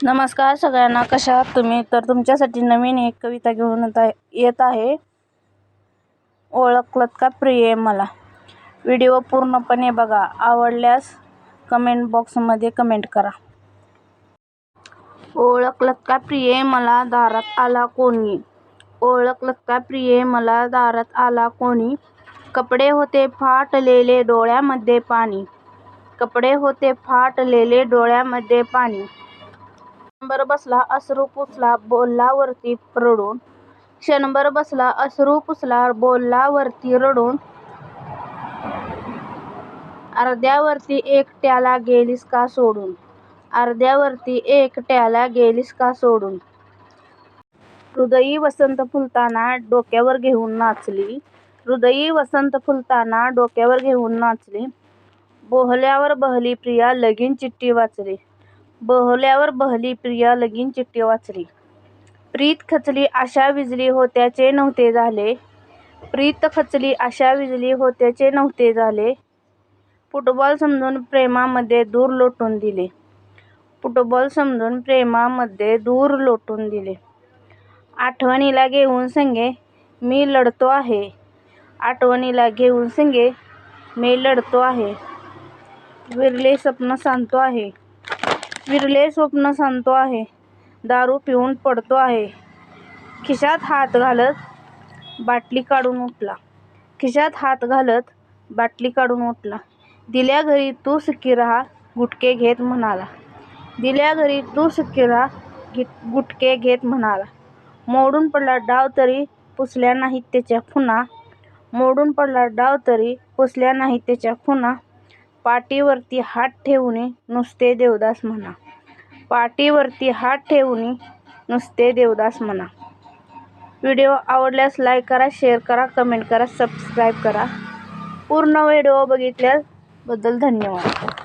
नमस्कार सगळ्यांना कशा आहात तुम्ही? तर तुमच्यासाठी नवीन एक कविता घेऊन येत आहे येत आहे. ओळखलत का प्रिय मला? व्हिडिओ पूर्णपणे बघा. आवडल्यास कमेंट बॉक्समध्ये कमेंट करा. ओळखलत का प्रिय मला? दारात आला कोणी? ओळखलत का प्रिय मला? दारात आला कोणी? कपडे होते फाटलेले डोळ्यामध्ये पाणी. कपडे होते फाटलेले डोळ्यामध्ये पाणी. क्षणभर बसला अश्रू पुसला बोललावरती रडून. क्षणभर बसला अश्रू पुसला बोललावरती रडून. अर्ध्यावरती एकट्याला गेलीस का सोडून? अर्ध्यावरती एकट्याला गेलीस का सोडून? हृदयी वसंत फुलताना डोक्यावर घेऊन नाचली. हृदयी वसंत फुलताना डोक्यावर घेऊन नाचली. बोहल्यावर बहली प्रिया लगीन चिठ्ठी वाचली. बहल्यावर बहली प्रिया लगीन चिठ्ठी वाचली. प्रीत खचली आशा विजली होत्याचे नव्हते झाले. प्रीत खचली आशा विजली होत्याचे नव्हते झाले. फुटबॉल समजून प्रेमामध्ये दूर लोटून दिले. फुटबॉल समजून प्रेमामध्ये दूर लोटून दिले. आठवणीला घेऊन संगे मी लढतो आहे. आठवणीला घेऊन संगे मी लढतो आहे. विरले स्वप्न सांगतो आहे. विरले स्वप्न सांगतो आहे. दारू पिऊन पडतो आहे. खिशात हात घालत बाटली काढून उठला. खिशात हात घालत बाटली काढून उठला. दिल्या घरी तू सुखी राहा गुटके घेत म्हणाला. दिल्या घरी तू सुखी राहा गुटके घेत म्हणाला. मोडून पडला डाव तरी पुसल्या नाहीत त्याच्या खुना मोडून पडला डाव तरी पुसल्या नाहीत त्याच्या खुना पाठीवरती हात ठेवून नुसते देवदास म्हणा. पाठीवरती हात ठेवून नुसते देवदास म्हणा. व्हिडिओ आवडल्यास लाईक करा शेअर करा कमेंट करा सबस्क्राईब करा. पूर्ण व्हिडिओ बघितल्याबद्दल धन्यवाद.